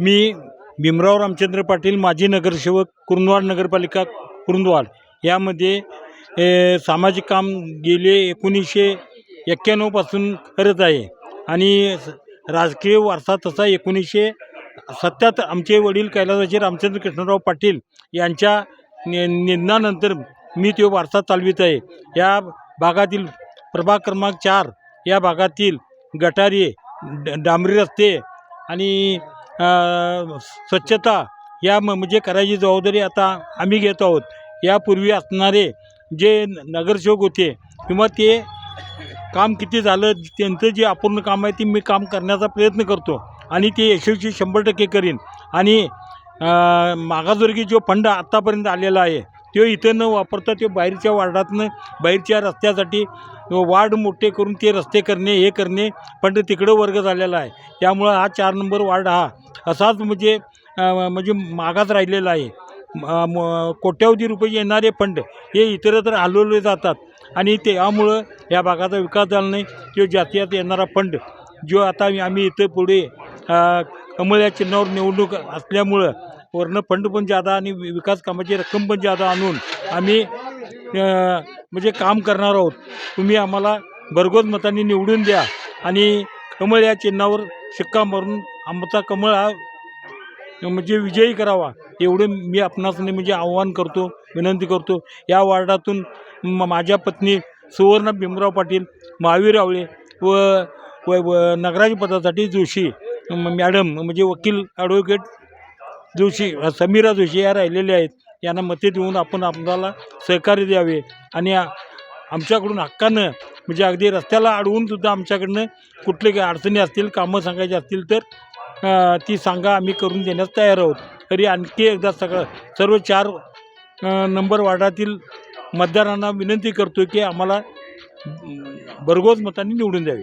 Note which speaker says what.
Speaker 1: मी भीमराव रामचंद्र पाटील माजी नगरसेवक कुरुंदवाड नगरपालिका कुरुंदवाड. यामध्ये सामाजिक काम गेले एकोणीसशे एक्क्याण्णवपासून करत आहे. आणि राजकीय वारसा तसा एकोणीसशे सत्यात आमचे वडील कैलासाचे रामचंद्र कृष्णराव पाटील यांच्या निधनानंतर मी तो वारसा चालवित आहे. या भागातील प्रभाग क्रमांक चार या भागातील गटारी ड डांबरी रस्ते आणि स्वच्छता या म- म्हणजे करायची जबाबदारी आता आम्ही घेत आहोत. यापूर्वी असणारे जे न- नगरसेवक होते किंवा ते काम किती झालं त्यांचं जे अपूर्ण काम आहे ते मी काम करण्याचा प्रयत्न करतो आणि ते यशस्वी शंभर टक्के करीन. आणि मागासवर्गीय जो फंड आत्तापर्यंत आलेला आहे ते इथं न वापरता ते बाहेरच्या वार्डातनं बाहेरच्या रस्त्यासाठी वार्ड मोठे करून ते रस्ते करणे हे करणे फंड तिकडं वर्ग झालेला आहे. त्यामुळं हा चार नंबर वार्ड हा असाच म्हणजे म्हणजे मागास राहिलेला आहे. म- कोट्यावधी रुपये येणारे फंड हे इतरत्र हलवले जातात. आणि त्यामुळं या भागाचा विकास झाला नाही तो जातीयात येणारा फंड जो आता आम्ही इथं पुढे कमळ्या कमळ या चिन्हावर निवडणूक असल्यामुळं वरनं फंड पण जादा आणि विकास कामाची रक्कम पण जादा आणून आम्ही म्हणजे काम करणार आहोत. तुम्ही आम्हाला भरघोस मतांनी निवडून द्या आणि कमळ या चिन्हावर शिक्का मारून आमचा कमळ हा म्हणजे विजयी करावा. एवढं मी आपणास म्हणजे आव्हान करतो विनंती करतो. या वार्डातून म माझ्या पत्नी सुवर्ण भीमराव पाटील महावीर आवळे व व व पदासाठी जोशी मॅडम म्हणजे वकील ॲडव्होकेट जोशी समीरा जोशी या राहिलेल्या आहेत. यांना मते देऊन आपण आपल्याला सहकार्य द्यावे. आणि आमच्याकडून हक्कानं म्हणजे अगदी रस्त्याला अडवून सुद्धा आमच्याकडनं कुठले काही अडचणी असतील कामं सांगायची असतील तर ती सांगा आम्ही करून देण्यास तयार आहोत. तरी आणखी एकदा सगळं सर्व चार नंबर वार्डातील मतदारांना विनंती करतो की आम्हाला भरघोस मतांनी निवडून द्यावे.